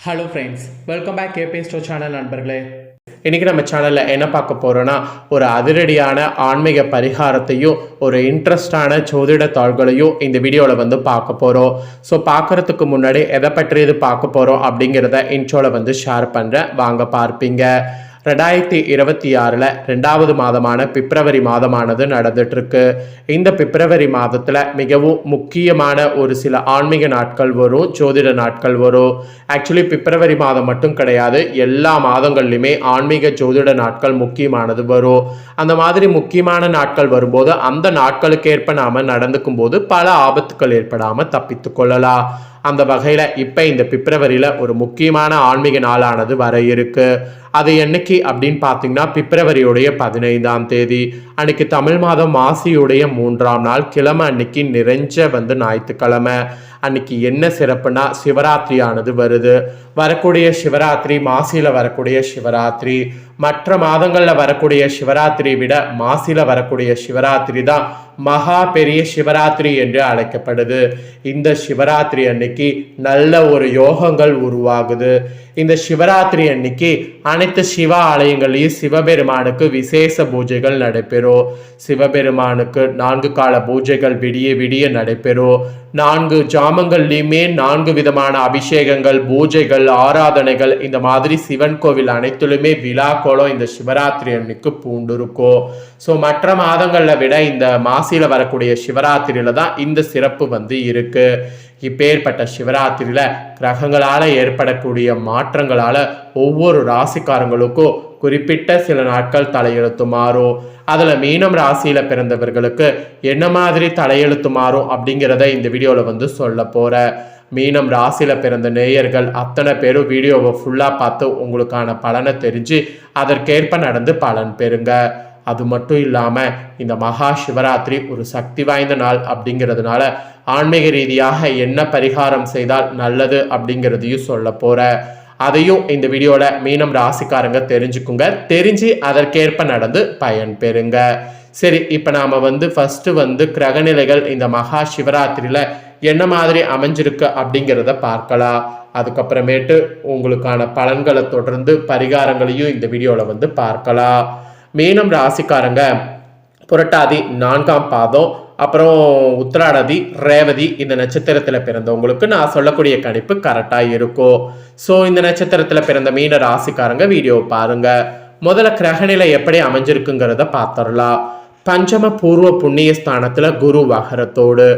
Hello friends welcome back கேபே ஸ்டோ channel நண்பர்களே. இன்றைக்கி நம்ம சேனலில் என்ன பார்க்க போகிறோன்னா ஒரு அதிரடியான ஆன்மீக பரிகாரத்தையும் ஒரு இன்ட்ரெஸ்டான ஜோதிட தாள்களையும் இந்த வீடியோவில் வந்து பார்க்க போகிறோம் ஸோ பார்க்குறதுக்கு முன்னாடி எதை பற்றி இது பார்க்க போகிறோம் அப்படிங்கிறத இன்ட்ரோவில் வந்து ஷேர் பண்ணுறேன் வாங்க பார்ப்பீங்க. ரெண்டாயிரத்தி இருபத்தி ஆறில் ரெண்டாவது மாதமான பிப்ரவரி மாதமானது நடந்துட்டுருக்கு இந்த பிப்ரவரி மாதத்தில் மிகவும் முக்கியமான ஒரு சில ஆன்மீக நாட்கள் வரும் ஜோதிட நாட்கள் வரும். ஆக்சுவலி பிப்ரவரி மாதம் மட்டும் கிடையாது எல்லா மாதங்கள்லையுமே ஆன்மீக ஜோதிட நாட்கள் முக்கியமானது வரும். அந்த மாதிரி முக்கியமான நாட்கள் வரும்போது அந்த நாட்களுக்கேற்ப நாம் நடந்துக்கும் போது பல ஆபத்துக்கள் ஏற்படாமல் தப்பித்து கொள்ளலாம். அந்த வகையில் இப்போ இந்த பிப்ரவரியில் ஒரு முக்கியமான ஆன்மீக நாளானது வர இருக்கு. அது என்னைக்கு அப்படின்னு பார்த்தீங்கன்னா பிப்ரவரியுடைய பதினைந்தாம் தேதி. அன்னைக்கு தமிழ் மாதம் மாசியுடைய மூன்றாம் நாள் கிழமை அன்னைக்கு நிறைஞ்ச வந்து ஞாயிற்றுக்கிழமை. அன்னைக்கு என்ன சிறப்புனா சிவராத்திரியானது வருது. வரக்கூடிய சிவராத்திரி மாசியில் வரக்கூடிய சிவராத்திரி. மற்ற மாதங்களில் வரக்கூடிய சிவராத்திரி விட மாசியில் வரக்கூடிய சிவராத்திரி தான் மகா பெரிய சிவராத்திரி என்று அழைக்கப்படுது. இந்த சிவராத்திரி அன்னைக்கு நல்ல ஒரு யோகங்கள் உருவாகுது. இந்த சிவராத்திரி அன்னைக்கு அனைத்து சிவ ஆலயங்களையும் சிவபெருமானுக்கு விசேஷ பூஜைகள் நடைபெறும். சிவபெருமானுக்கு நான்கு கால பூஜைகள் விடிய விடிய நடைபெறும். நான்கு ஜாமங்கள்லையுமே நான்கு விதமான அபிஷேகங்கள் பூஜைகள் ஆராதனைகள் இந்த மாதிரி சிவன் கோவில் அனைத்திலுமே விழா கோலம் இந்த சிவராத்திரி அன்னைக்கு பூண்டிருக்கும் ஸோ மற்ற மாதங்களில் விட இந்த மாசியில் வரக்கூடிய சிவராத்திரியில தான் இந்த சிறப்பு வந்து இருக்கு. இப்பேற்பட்ட சிவராத்திரியில கிரகங்களால் ஏற்படக்கூடிய மாற்றங்களால் ஒவ்வொரு ராசிக்காரங்களுக்கும் குறிப்பிட்ட சில நாட்கள் தலையெழுத்து மாறும் அதில் மீனம் ராசியில் பிறந்தவர்களுக்கு என்ன மாதிரி தலையெழுத்து மாறும் அப்படிங்கிறத இந்த வீடியோவில் வந்து சொல்ல போகிறேன் மீனம் ராசியில் பிறந்த நேயர்கள் அத்தனை பேரும் வீடியோவை ஃபுல்லாக பார்த்து உங்களுக்கான பலனை தெரிஞ்சு அதற்கேற்ப நடந்து பலன் பெறுங்க. அது மட்டும் இல்லாமல் இந்த மகா சிவராத்திரி ஒரு சக்தி வாய்ந்த நாள் அப்படிங்கிறதுனால ஆன்மீக ரீதியாக என்ன பரிகாரம் செய்தால் நல்லது அப்படிங்கிறதையும் சொல்ல போகிறேன் அதையும் இந்த வீடியோவில் மீனம் ராசிக்காரங்க தெரிஞ்சுக்குங்க. தெரிஞ்சு அதற்கேற்ப நடந்து பயன் பெறுங்க. சரி இப்போ நாம் வந்து ஃபஸ்ட்டு வந்து கிரகநிலைகள் இந்த மகா சிவராத்திரியில் என்ன மாதிரி அமைஞ்சிருக்கு அப்படிங்கிறத பார்க்கலாம். அதுக்கப்புறமேட்டு உங்களுக்கான பலன்களை தொடர்ந்து பரிகாரங்களையும் இந்த வீடியோவில் வந்து பார்க்கலாம். மீனம் ராசிக்காரங்க புரட்டாதி நான்காம் பாதம் அப்புறம் உத்திராடதி ரேவதி இந்த நட்சத்திரத்தில் பிறந்தவங்களுக்கு நான் சொல்லக்கூடிய கணிப்பு கரெக்டாக இருக்கும். ஸோ இந்த நட்சத்திரத்தில் பிறந்த மீன ராசிக்காரங்க வீடியோ பாருங்கள் முதல்ல கிரகநிலை எப்படி அமைஞ்சிருக்குங்கிறத பார்த்துடலாம். பஞ்சம பூர்வ புண்ணிய ஸ்தானத்தில் குரு வகரத்தோடு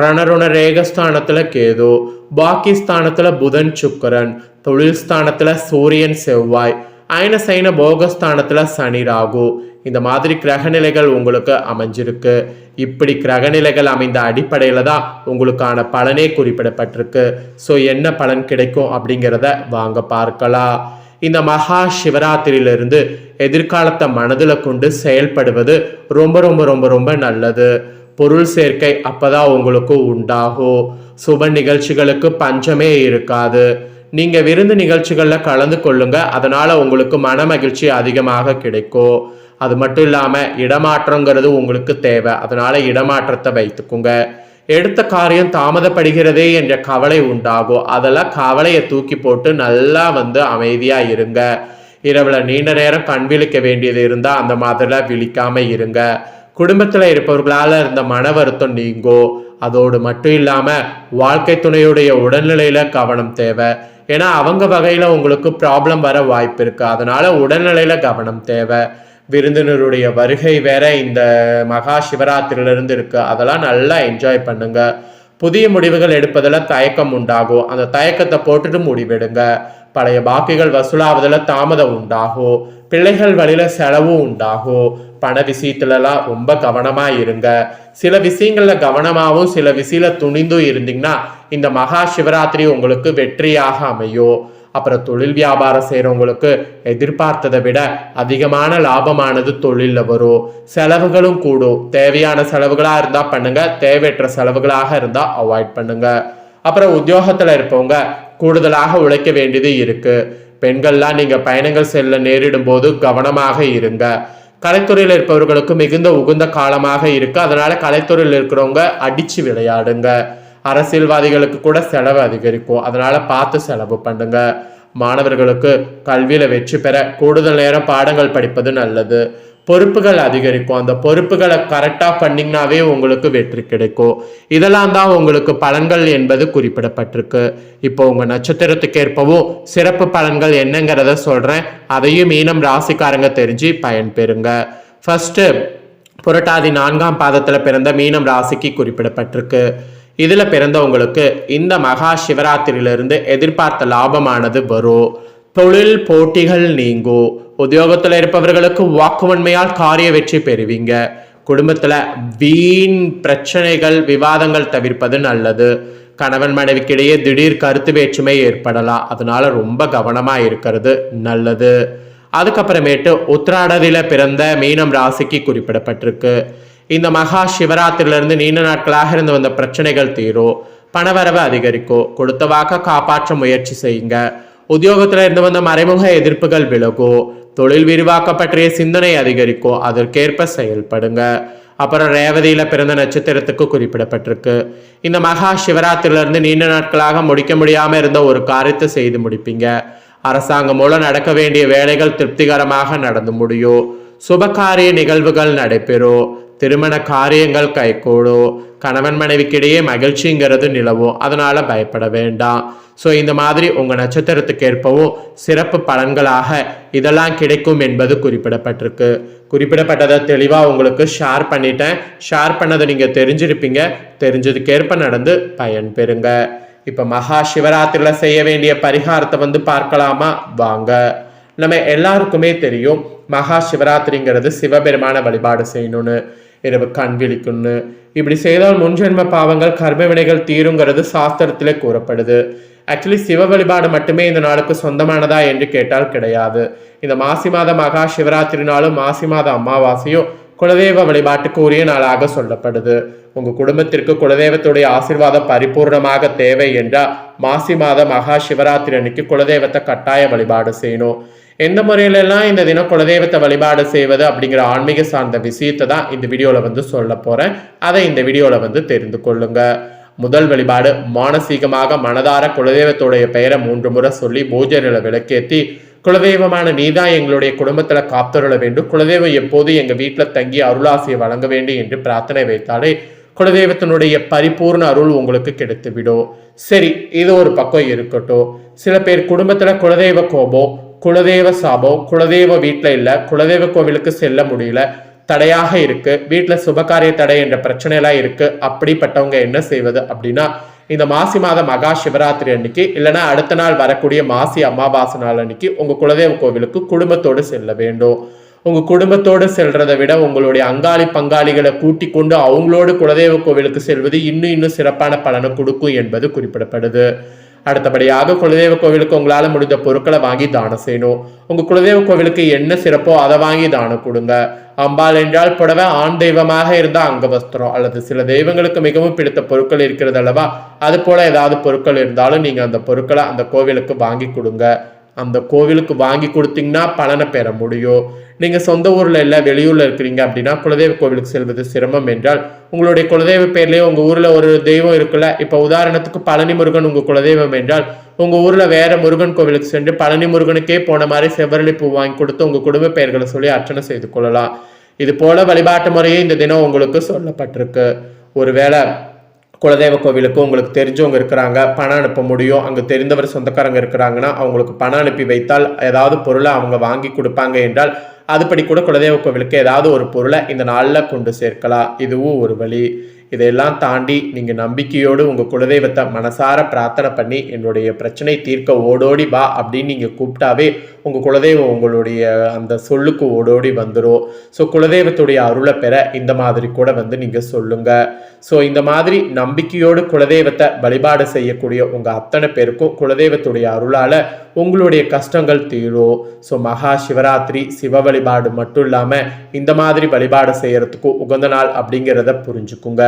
ரணருண ரேகஸ்தானத்தில் கேது பாக்கிஸ்தானத்தில் புதன் சுக்கரன் தொழில் ஸ்தானத்தில் சூரியன் செவ்வாய் அயன சைன போகஸ்தானத்தில் சனி ராகு. இந்த மாதிரி கிரகநிலைகள் உங்களுக்கு அமைஞ்சிருக்கு. இப்படி கிரகநிலைகள் அமைந்த அடிப்படையில் தான் உங்களுக்கான பலனே குறிப்பிடப்பட்டிருக்கு. ஸோ என்ன பலன் கிடைக்கும் அப்படிங்கிறத வாங்க பார்க்கலாம். இந்த மகா சிவராத்திரியிலிருந்து எதிர்காலத்தை மனதில் கொண்டு செயல்படுவது ரொம்ப ரொம்ப ரொம்ப ரொம்ப நல்லது. பொருள் சேர்க்கை அப்பதான் உங்களுக்கு உண்டாகும் சுப நிகழ்ச்சிகளுக்கு பஞ்சமே இருக்காது. நீங்க விருந்து நிகழ்ச்சிகளில் கலந்து கொள்ளுங்க. அதனால உங்களுக்கு மன மகிழ்ச்சி அதிகமாக கிடைக்கும். அது மட்டும் இல்லாம இடமாற்றங்கிறது உங்களுக்கு தேவை. அதனால இடமாற்றத்தை வைத்துக்குங்க. எடுத்த காரியம் தாமதப்படுகிறதே என்ற கவலை உண்டாகும். அதெல்லாம் கவலையை தூக்கி போட்டு நல்லா வந்து அமைதியா இருங்க. இரவுல நீண்ட நேரம் கண் விழிக்க வேண்டியது இருந்தா அந்த மாதிரிலாம் விழிக்காம இருங்க. குடும்பத்தில் இருப்பவர்களால் இருந்த மன வருத்தம் நீங்கோ. அதோடு மட்டும் இல்லாமல் வாழ்க்கை துணையுடைய உடல்நிலையில் கவனம் தேவை. ஏன்னா அவங்க வகையில் உங்களுக்கு ப்ராப்ளம் வர வாய்ப்பு இருக்குது அதனால உடல்நிலையில் கவனம் தேவை. விருந்தினருடைய வருகை வேற இந்த மகா சிவராத்திரியிலிருந்து இருக்கு. அதெல்லாம் நல்லா என்ஜாய் பண்ணுங்க. புதிய முடிவுகள் எடுப்பதில் தயக்கம் உண்டாகும். அந்த தயக்கத்தை போட்டுட்டு முடிவெடுங்க. பழைய பாக்கிகள் வசூலாவதில் தாமதம் உண்டாகும். பிள்ளைகள் வழியில செலவும் உண்டாகும். பண விஷயத்துலலாம் ரொம்ப கவனமா இருங்க. சில விஷயங்கள்ல கவனமாகவும் சில விஷயத்தில் துணிந்தும் இருந்தீங்கன்னா இந்த மகா சிவராத்திரி உங்களுக்கு வெற்றியாக அமையும். அப்புறம் தொழில் வியாபாரம் செய்கிறவங்களுக்கு எதிர்பார்த்ததை விட அதிகமான லாபமானது தொழிலில் வரும். செலவுகளும் கூடும். தேவையான செலவுகளாக இருந்தால் பண்ணுங்கள் தேவையற்ற செலவுகளாக இருந்தால் அவாய்ட் பண்ணுங்கள் அப்புறம் உத்தியோகத்தில் இருப்பவங்க கூடுதலாக உழைக்க வேண்டியது இருக்குது பெண்கள்லாம் நீங்கள் பயணங்கள் செல்ல நேரிடும் போது கவனமாக இருங்க. கலைத்துறையில் இருப்பவர்களுக்கு மிகுந்த உகுந்த காலமாக இருக்குது அதனால் கலைத்துறையில் இருக்கிறவங்க அடித்து விளையாடுங்க. அரசியல்வாதிகளுக்கு கூட செலவு அதிகரிக்கும். அதனால பார்த்து செலவு பண்ணுங்க. மாணவர்களுக்கு கல்வியில வெற்றி பெற கூடுதல் நேரம் பாடங்கள் படிப்பது நல்லது. பொறுப்புகள் அதிகரிக்கும். அந்த பொறுப்புகளை கரெக்டாக பண்ணிங்கனாவே உங்களுக்கு வெற்றி கிடைக்கும். இதெல்லாம் தான் உங்களுக்கு பலன்கள் என்பது குறிப்பிடப்பட்டிருக்கு. இப்போ உங்கள் நட்சத்திரத்துக்கு ஏற்பவும் சிறப்பு பலன்கள் என்னங்கிறத சொல்கிறேன் அதையும் மீனம் ராசிக்காரங்க தெரிஞ்சு பயன்பெறுங்க. ஃபஸ்ட்டு புரட்டாதி நான்காம் பாதத்தில் பிறந்த மீனம் ராசிக்கு குறிப்பிடப்பட்டிருக்கு. இதில் பிறந்தவங்களுக்கு இந்த மகா சிவராத்திரியிலிருந்து எதிர்பார்த்த லாபமானது வரும். தொழில் போட்டிகள் நீங்கும் உத்தியோகத்தில் இருப்பவர்களுக்கு வாக்குவன்மையால் காரிய வெற்றி பெறுவீங்க. குடும்பத்தில் வீண் பிரச்சனைகள் விவாதங்கள் தவிர்ப்பது நல்லது. கணவன் மனைவிக்கிடையே திடீர் கருத்து வேற்றுமை ஏற்படலாம். அதனால ரொம்ப கவனமாக இருக்கிறது நல்லது. அதுக்கப்புறமேட்டு உத்திராடதில பிறந்த மீனம் ராசிக்கு குறிப்பிடப்பட்டிருக்கு. இந்த மகா சிவராத்திரிலிருந்து நீண்ட நாட்களாக இருந்து வந்த பிரச்சனைகள் தீரும் பணவரவு அதிகரிக்கும் கொடுத்த வாக்க காப்பாற்ற முயற்சி செய்யுங்க. உத்தியோகத்தில் இருந்து வந்த மறைமுக எதிர்ப்புகள் விலகும் தொழில் விரிவாக்க பற்றிய சிந்தனை அதிகரிக்கும் அதற்கேற்ப செயல்படுங்க. அப்புறம் ரேவதியில பிறந்த நட்சத்திரத்துக்கு குறிப்பிடப்பட்டிருக்கு. இந்த மகா சிவராத்திரிலிருந்து நீண்ட நாட்களாக முடிக்க முடியாம இருந்த ஒரு காரியத்தை செய்து முடிப்பீங்க. அரசாங்கம் மூலம் நடக்க வேண்டிய வேலைகள் திருப்திகரமாக நடந்து முடியும் சுபகாரிய நிகழ்வுகள் நடைபெறும் திருமண காரியங்கள் கைகூடும் கணவன் மனைவிக்கிடையே மகிழ்ச்சிங்கிறது நிலவும் அதனால பயப்பட வேண்டாம். ஸோ இந்த மாதிரி உங்கள் நட்சத்திரத்துக்கு ஏற்பவும் சிறப்பு பலன்களாக இதெல்லாம் கிடைக்கும் என்பது குறிப்பிடப்பட்டிருக்கு. குறிப்பிடப்பட்டதை தெளிவாக உங்களுக்கு ஷேர் பண்ணிட்டேன். ஷேர் பண்ணதை நீங்கள் தெரிஞ்சிருப்பீங்க. தெரிஞ்சதுக்கேற்ப நடந்து பயன் பெறுங்க. இப்போ மகா சிவராத்திரியில் செய்ய வேண்டிய பரிகாரத்தை வந்து பார்க்கலாமா? வாங்க. நம்ம எல்லாருக்குமே தெரியும் மகா சிவராத்திரிங்கிறது சிவபெருமான வழிபாடு செய்யணும்னு இரவு கண் விழிக்கும்னு. இப்படி செய்தால் முன்ஜென்ம பாவங்கள் கர்ம வினைகள் தீருங்கிறது சாஸ்திரத்திலே கூறப்படுது. ஆக்சுவலி சிவ வழிபாடு மட்டுமே இந்த நாளுக்கு சொந்தமானதா என்று கேட்டால் கிடையாது. இந்த மாசி மாத மகா சிவராத்திரி நாளும் மாசி மாத அமாவாசையும் குலதெய்வ வழிபாட்டுக்கு உரிய நாளாக சொல்லப்படுது. உங்க குடும்பத்திற்கு குலதெய்வத்துடைய ஆசிர்வாதம் பரிபூர்ணமாக தேவை என்றால் மாசி மாத மகா சிவராத்திரி அன்னைக்கு குலதெய்வத்தை கட்டாய வழிபாடு செய்யணும். எந்த முறையிலெல்லாம் இந்த தினம் குலதெய்வத்தை வழிபாடு செய்வது அப்படிங்கிற ஆன்மீக சார்ந்த விஷயத்தை தான் இந்த வீடியோவில் வந்து சொல்ல போகிறேன் அதை இந்த வீடியோவில் வந்து தெரிந்து கொள்ளுங்க. முதல் வழிபாடு மானசீகமாக மனதார குலதெய்வத்துடைய பெயரை மூன்று முறை சொல்லி பூஜைகளை விளக்கேற்றி குலதெய்வமான நீதான் எங்களுடைய குடும்பத்தில் காத்தருள வேண்டும். குலதெய்வம் எப்போது எங்கள் வீட்டில் தங்கி அருளாசியை வழங்க வேண்டும் என்று பிரார்த்தனை வைத்தாலே குலதெய்வத்தினுடைய பரிபூர்ண அருள் உங்களுக்கு கிடைத்துவிடும். சரி இது ஒரு பக்கம் இருக்கட்டும். சில பேர் குடும்பத்தில் குலதெய்வ கோபம் குலதெய்வ சாபம் குலதெய்வ வீட்டில் இல்லை குலதெய்வ கோவிலுக்கு செல்ல முடியல தடையாக இருக்கு வீட்டில் சுபகாரிய தடை என்ற பிரச்சனையெல்லாம் இருக்கு அப்படிப்பட்டவங்க என்ன செய்வது அப்படின்னா இந்த மாசி மாத மகா சிவராத்திரி அன்னைக்கு இல்லைன்னா அடுத்த நாள் வரக்கூடிய மாசி அமாவாசை நாள் அன்னைக்கு உங்க குலதெய்வ கோவிலுக்கு குடும்பத்தோடு செல்ல வேண்டும். உங்க குடும்பத்தோடு செல்றதை விட உங்களுடைய அங்காளி பங்காளிகளை கூட்டி கொண்டு அவங்களோடு குலதெய்வ கோவிலுக்கு செல்வது இன்னும் இன்னும் சிறப்பான பலனை கொடுக்கும் என்பது குறிப்பிடப்படுது. அடுத்தபடியாக குலதெய்வ கோவிலுக்கு உங்களால் முடிந்த பொருட்களை வாங்கி தானம் செய்யணும். உங்க குலதெய்வ கோவிலுக்கு என்ன சிறப்போ அதை வாங்கி தானம் கொடுங்க. அம்பாள் என்றால் புடவை ஆண் தெய்வமாக இருந்தால் அங்க வஸ்திரம் அல்லது சில தெய்வங்களுக்கு மிகவும் பிடித்த பொருட்கள் இருக்கிறது அல்லவா அது போல ஏதாவது பொருட்கள் இருந்தாலும் நீங்க அந்த பொருட்களை அந்த கோவிலுக்கு வாங்கி கொடுங்க. அந்த கோவிலுக்கு வாங்கி கொடுத்தீங்கன்னா பலனை பெற முடியும். நீங்க சொந்த ஊர்ல இல்ல வெளியூர்ல இருக்கிறீங்க அப்படின்னா குலதெய்வ கோவிலுக்கு செல்வது சிரமம் என்றால் உங்களுடைய குலதெய்வ பேர்லயே உங்க ஊர்ல ஒரு தெய்வம் இருக்குல்ல இப்ப உதாரணத்துக்கு பழனி முருகன் உங்க குலதெய்வம் என்றால் உங்க ஊர்ல வேற முருகன் கோவிலுக்கு சென்று பழனி முருகனுக்கே போன மாதிரி செவ்வரளி பூ வாங்கி கொடுத்து உங்க குடும்ப பெயர்களை சொல்லி அர்ச்சனை செய்து கொள்ளலாம். இது போல வழிபாட்டு முறையே இந்த தினம் உங்களுக்கு சொல்லப்பட்டிருக்கு. ஒருவேளை குலதெய்வ கோவிலுக்கு உங்களுக்கு தெரிஞ்சவங்க இருக்கிறாங்க பணம் அனுப்ப முடியும் அங்கே தெரிந்தவர் சொந்தக்காரங்க இருக்கிறாங்கன்னா அவங்களுக்கு பணம் அனுப்பி வைத்தால் ஏதாவது பொருளை அவங்க வாங்கி கொடுப்பாங்க என்றால் அதுபடி கூட குலதெய்வ கோவிலுக்கு ஏதாவது ஒரு பொருளை இந்த நாளில் கொண்டு சேர்க்கலாம். இதுவும் ஒரு வழி. இதையெல்லாம் தாண்டி நீங்கள் நம்பிக்கையோடு உங்கள் குலதெய்வத்தை மனசார பிரார்த்தனை பண்ணி என்னுடைய பிரச்சனை தீர்க்க ஓடோடி வா அப்படின்னு நீங்கள் கூப்பிட்டாவே உங்கள் குலதெய்வம் உங்களுடைய அந்த சொல்லுக்கு ஓடோடி வந்துடும் ஸோ குலதெய்வத்துடைய அருளை பெற இந்த மாதிரி கூட வந்து நீங்கள் சொல்லுங்கள் ஸோ இந்த மாதிரி நம்பிக்கையோடு குலதெய்வத்தை வழிபாடு செய்யக்கூடிய உங்கள் அத்தனை பேருக்கும் குலதெய்வத்துடைய அருளால் உங்களுடைய கஷ்டங்கள் தீரும். ஸோ மகா சிவராத்திரி சிவ வழிபாடு மட்டும் இல்லாமல் இந்த மாதிரி வழிபாடு செய்கிறதுக்கும் உகந்த நாள் அப்படிங்கிறத புரிஞ்சுக்குங்க.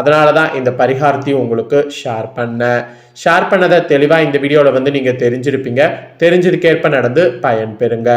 அதனால தான் இந்த பரிகாரத்தையும் உங்களுக்கு ஷேர் பண்ணேன். ஷேர் பண்ணதை தெளிவாக இந்த வீடியோவில் வந்து நீங்கள் தெரிஞ்சிருப்பீங்க. தெரிஞ்சதுக்கேற்ப நடந்து பயன் பெறுங்க.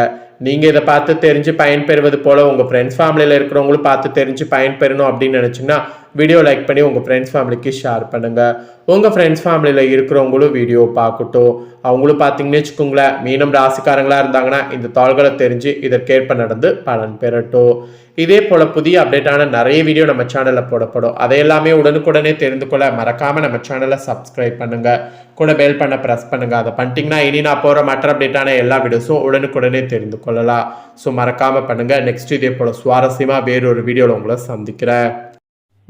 நீங்கள் இதை பார்த்து தெரிஞ்சு பயன்பெறுவது போல் உங்கள் ஃப்ரெண்ட்ஸ் ஃபேமிலியில் இருக்கிறவங்களும் பார்த்து தெரிஞ்சு பயன்பெறணும் அப்படின்னு நினச்சிங்கன்னா வீடியோ லைக் பண்ணி உங்கள் ஃப்ரெண்ட்ஸ் ஃபேமிலிக்கு ஷேர் பண்ணுங்கள் உங்கள் ஃப்ரெண்ட்ஸ் ஃபேமிலியில் இருக்கிறவங்களும் வீடியோ பார்க்கட்டும். அவங்களும் பார்த்தீங்கன்னு வச்சுக்கோங்களேன் மீனம் ராசிக்காரங்களாக இருந்தாங்கன்னா இந்த தாள்களை தெரிஞ்சு இதற்கேற்ப நடந்து பலன் பெறட்டும். இதே போல் புதிய அப்டேட்டான நிறைய வீடியோ நம்ம சேனலில் போடப்படும். அதை எல்லாமே உடனுக்குடனே தெரிந்து கொள்ள மறக்காமல் நம்ம சேனலை சப்ஸ்கிரைப் பண்ணுங்கள் கூட பெல் பண்ண ப்ரெஸ் பண்ணுங்கள் அதை பண்ணிட்டீங்கன்னா இனி நான் போகிற மற்ற அப்டேட்டான எல்லா வீடியோஸும் உடனுக்குடனே தெரிந்து கொள்ளலாம். ஸோ மறக்காமல் பண்ணுங்கள் நெக்ஸ்ட் இதே போல் சுவாரஸ்யமாக வேறொரு வீடியோவில் உங்களை சந்திக்கிறேன்.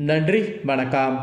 நன்றி வணக்கம்.